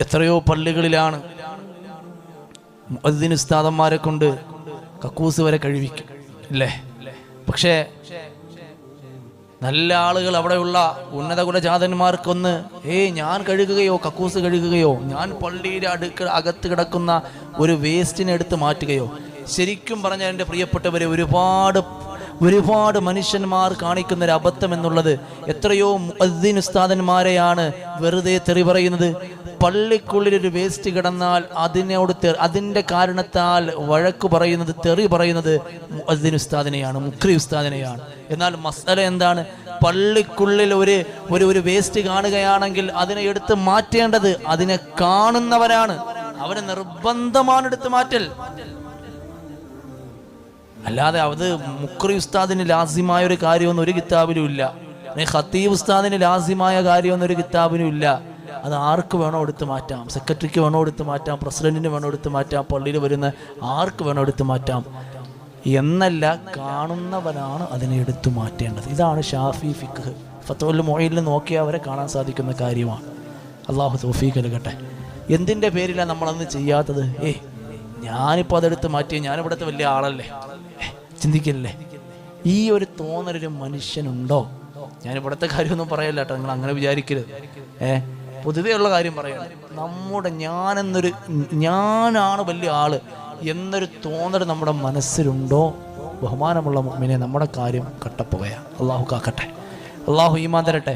എത്രയോ പള്ളികളിലാണ് മുഅദ്ദിൻ ഉസ്താദന്മാരെ കൊണ്ട് കക്കൂസ് വരെ കഴിവിക്കും അല്ലേ? പക്ഷേ നല്ല ആളുകൾ അവിടെയുള്ള ഉന്നത കുലജാതന്മാർക്കൊന്ന് ഏയ് ഞാൻ കഴുകുകയോ കക്കൂസ് കഴുകുകയോ ഞാൻ പള്ളിയുടെ അടുക്ക അകത്ത് കിടക്കുന്ന ഒരു വേസ്റ്റിനെ എടുത്ത് മാറ്റുകയോ? ശരിക്കും പറഞ്ഞാൽ എന്റെ പ്രിയപ്പെട്ടവരെ ഒരുപാട് ഒരുപാട് മനുഷ്യന്മാർ കാണിക്കുന്ന ഒരു അബദ്ധം എന്നുള്ളത് എത്രയോ മുഅദ്ദിൻ ഉസ്താദന്മാരെയാണ് വെറുതെ തെറി പറയുന്നത്. പള്ളിക്കുള്ളിൽ ഒരു വേസ്റ്റ് കിടന്നാൽ അതിനോട് അതിന്റെ കാരണത്താൽ വഴക്ക് പറയുന്നത് തെറി പറയുന്നത് മുഅദ്ദിൻ ഉസ്താദിനെയാണ് മുക്രി ഉസ്താദിനെയാണ്. എന്നാൽ മസല എന്താണ്? പള്ളിക്കുള്ളിൽ ഒരു ഒരു ഒരു വേസ്റ്റ് കാണുകയാണെങ്കിൽ അതിനെ എടുത്ത് മാറ്റേണ്ടത് അതിനെ കാണുന്നവരാണ്. അവന് നിർബന്ധമാണ് എടുത്ത് മാറ്റൽ. അല്ലാതെ അത് മുക്രി ഉസ്താദിന് ലാസിമായ ഒരു കാര്യമൊന്നും ഒരു കിതാബിലും ഇല്ല. ഖത്തീബ് ഉസ്താദിന് ലാസിമായ കാര്യമൊന്നും ഒരു കിതാബിനും ഇല്ല. അത് ആർക്ക് വേണോ എടുത്ത് മാറ്റാം. സെക്രട്ടറിക്ക് വേണോ എടുത്ത് മാറ്റാം. പ്രസിഡന്റിന് വേണോ എടുത്ത് മാറ്റാം. പള്ളിയിൽ വരുന്ന ആർക്ക് വേണോ എടുത്ത് മാറ്റാം. എന്നല്ല കാണുന്നവനാണ് അതിനെ എടുത്തു മാറ്റേണ്ടത്. ഇതാണ് ഷാഫി ഫിഖ്. ഫത്തോൽ മൊയിലിൽ നോക്കിയാൽ അവരെ കാണാൻ സാധിക്കുന്ന കാര്യമാണ്. അള്ളാഹു തോഫീഖ് നൽകട്ടെ. എന്തിന്റെ പേരിലാണ് നമ്മളന്ന് ചെയ്യാത്തത്? ഏ ഞാനിപ്പോൾ അതെടുത്ത് മാറ്റി ഞാനിവിടുത്തെ വലിയ ആളല്ലേ? ചിന്തിക്കല്ലേ? ഈ ഒരു തോന്നലൊരു മനുഷ്യനുണ്ടോ? ഞാൻ കാര്യമൊന്നും പറയല്ല കേട്ടോ നിങ്ങൾ അങ്ങനെ വിചാരിക്കരുത്. ഏ പൊതുവേ ഉള്ള കാര്യം പറയണം നമ്മുടെ ഞാനെന്നൊരു ഞാനാണ് വലിയ ആൾ എന്നൊരു തോന്നൽ നമ്മുടെ മനസ്സിലുണ്ടോ? ബഹുമാനമുള്ള മമ്മിനെ നമ്മുടെ കാര്യം കട്ടപ്പോയ അള്ളാഹു കാക്കട്ടെ. അള്ളാഹു ഈമാൻ തരട്ടെ.